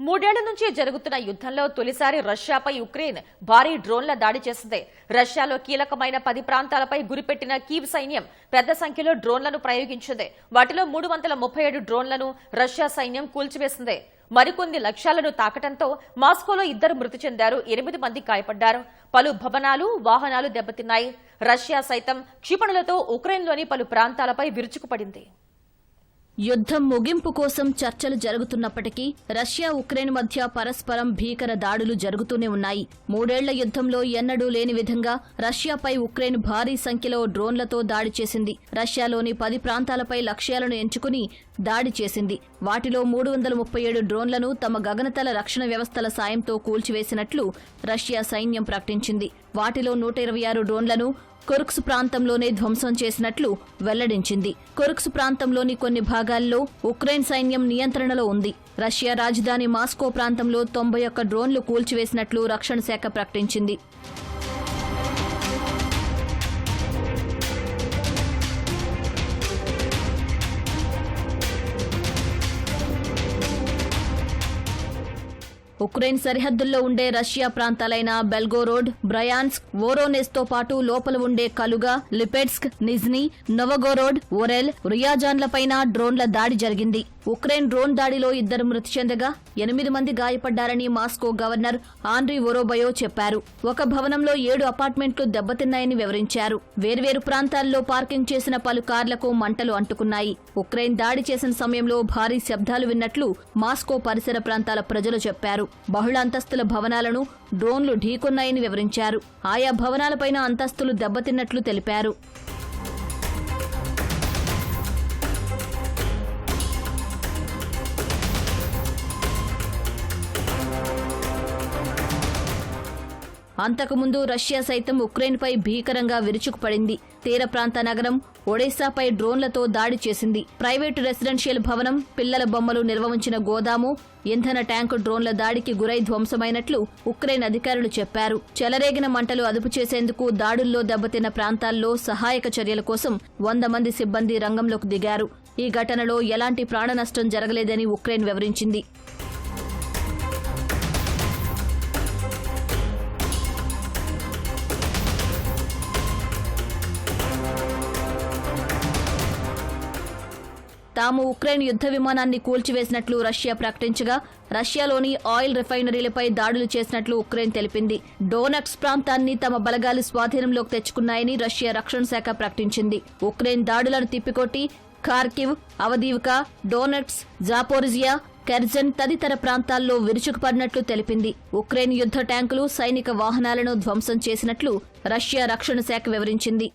మూడేళ్ళ నుంచి జరుగుతున్న యుద్ధంలో తొలిసారి రష్యాపై ఉక్రెయిన్ భారీ డ్రోన్ల దాడి చేసింది. రష్యాలో కీలకమైన పది ప్రాంతాలపై గురిపెట్టిన కీవ్ సైన్యం పెద్ద సంఖ్యలో డ్రోన్లను ప్రయోగించింది. వాటిలో మూడు వందల ముప్పై ఏడు డ్రోన్లను రష్యా సైన్యం కూల్చివేసింది. మరికొన్ని లక్ష్యాలను తాకటంతో మాస్కోలో ఇద్దరు మృతి చెందారు ఎనిమిది మంది గాయపడ్డారు. పలు భవనాలు వాహనాలు దెబ్బతిన్నాయి. రష్యా సైతం క్షిపణులతో ఉక్రెయిన్లోని పలు ప్రాంతాలపై విరుచుకుపడింది. యుద్ధం ముగింపు కోసం చర్చలు జరుగుతున్నప్పటికీ రష్యా ఉక్రెయిన్ మధ్య పరస్పరం భీకర దాడులు జరుగుతూనే ఉన్నాయి. మూడేళ్ళ యుద్ధంలో ఎన్నడూ లేని విధంగా రష్యాపై ఉక్రెయిన్ భారీ సంఖ్యలో డ్రోన్లతో దాడి చేసింది. రష్యాలోని పది ప్రాంతాలపై లక్ష్యాలను ఎంచుకుని దాడి చేసింది. వాటిలో మూడు వందల ముప్పై ఏడు డ్రోన్లను తమ గగనతల రక్షణ వ్యవస్థల సాయంతో కూల్చివేసినట్లు రష్యా సైన్యం ప్రకటించింది. వాటిలో నూట ఇరవై ఆరు డ్రోన్లను కొరుక్స్ ప్రాంతంలోనే ధ్వంసం చేసినట్లు వెల్లడించింది. కొరుక్స్ ప్రాంతంలోని కొన్ని భాగాల్లో ఉక్రెయిన్ సైన్యం నియంత్రణలో ఉంది. రష్యా రాజధాని మాస్కో ప్రాంతంలో తొంభై ఒక్క డ్రోన్లు కూల్చివేసినట్లు రక్షణ శాఖ ప్రకటించింది. ఉక్రెయిన్ సరిహద్దుల్లో ఉండే రష్యా ప్రాంతాలైన బెల్గోరోడ్ బ్రయాన్స్క్ ఓరోనెస్తో పాటు లోపల ఉండే కలుగా లిపెట్స్క్ నిజ్నీ నొవగోరోడ్ ఒరెల్ రియాజాన్లపైన డ్రోన్ల దాడి జరిగింది. ఉక్రెయిన్ డ్రోన్ దాడిలో ఇద్దరు మృతి చెందగా ఎనిమిది మంది గాయపడ్డారని మాస్కో గవర్నర్ ఆండ్రీ ఒరోబయో చెప్పారు. ఒక భవనంలో ఏడు అపార్ట్మెంట్లు దెబ్బతిన్నాయని వివరించారు. వేర్వేరు ప్రాంతాల్లో పార్కింగ్ చేసిన పలు కార్లకు మంటలు అంటుకున్నాయి. ఉక్రెయిన్ దాడి చేసిన సమయంలో భారీ శబ్దాలు విన్నట్లు మాస్కో పరిసర ప్రాంతాల ప్రజలు చెప్పారు. బహుళ అంతస్తుల భవనాలను డ్రోన్లు ఢీకొన్నాయని వివరించారు. ఆయా భవనాలపైన అంతస్తులు దెబ్బతిన్నట్లు తెలిపారు. అంతకుముందు రష్యా సైతం ఉక్రెయిన్పై భీకరంగా విరుచుకుపడింది. తీర ప్రాంత నగరం ఒడేసాపై డ్రోన్లతో దాడి చేసింది. ప్రైవేటు రెసిడెన్షియల్ భవనం పిల్లల బొమ్మలు నిర్వహించిన గోదాము ఇంధన ట్యాంకు డ్రోన్ల దాడికి గురై ధ్వంసమైనట్లు ఉక్రెయిన్ అధికారులు చెప్పారు. చెలరేగిన మంటలు అదుపు చేసేందుకు దాడుల్లో దెబ్బతిన్న ప్రాంతాల్లో సహాయక చర్యల కోసం వంద మంది సిబ్బంది రంగంలోకి దిగారు. ఈ ఘటనలో ఎలాంటి ప్రాణ నష్టం జరగలేదని ఉక్రెయిన్ వివరించింది. తాము ఉక్రెయిన్ యుద్ధ విమానాన్ని కూల్చివేసినట్లు రష్యా ప్రకటించగా రష్యాలోని ఆయిల్ రిఫైనరీలపై దాడులు చేసినట్లు ఉక్రెయిన్ తెలిపింది. డోనక్స్ ప్రాంతాన్ని తమ బలగాలు స్వాధీనంలోకి తెచ్చుకున్నాయని రష్యా రక్షణ శాఖ ప్రకటించింది. ఉక్రెయిన్ దాడులను తిప్పికొట్టి ఖార్కివ్ అవదీవ్కా డోనట్స్ జాపోరిజియా కెర్జన్ తదితర ప్రాంతాల్లో విరుచుకుపడినట్లు తెలిపింది. ఉక్రెయిన్ యుద్ధ ట్యాంకులు సైనిక వాహనాలను ధ్వంసం చేసినట్లు రష్యా రక్షణ శాఖ వివరించింది.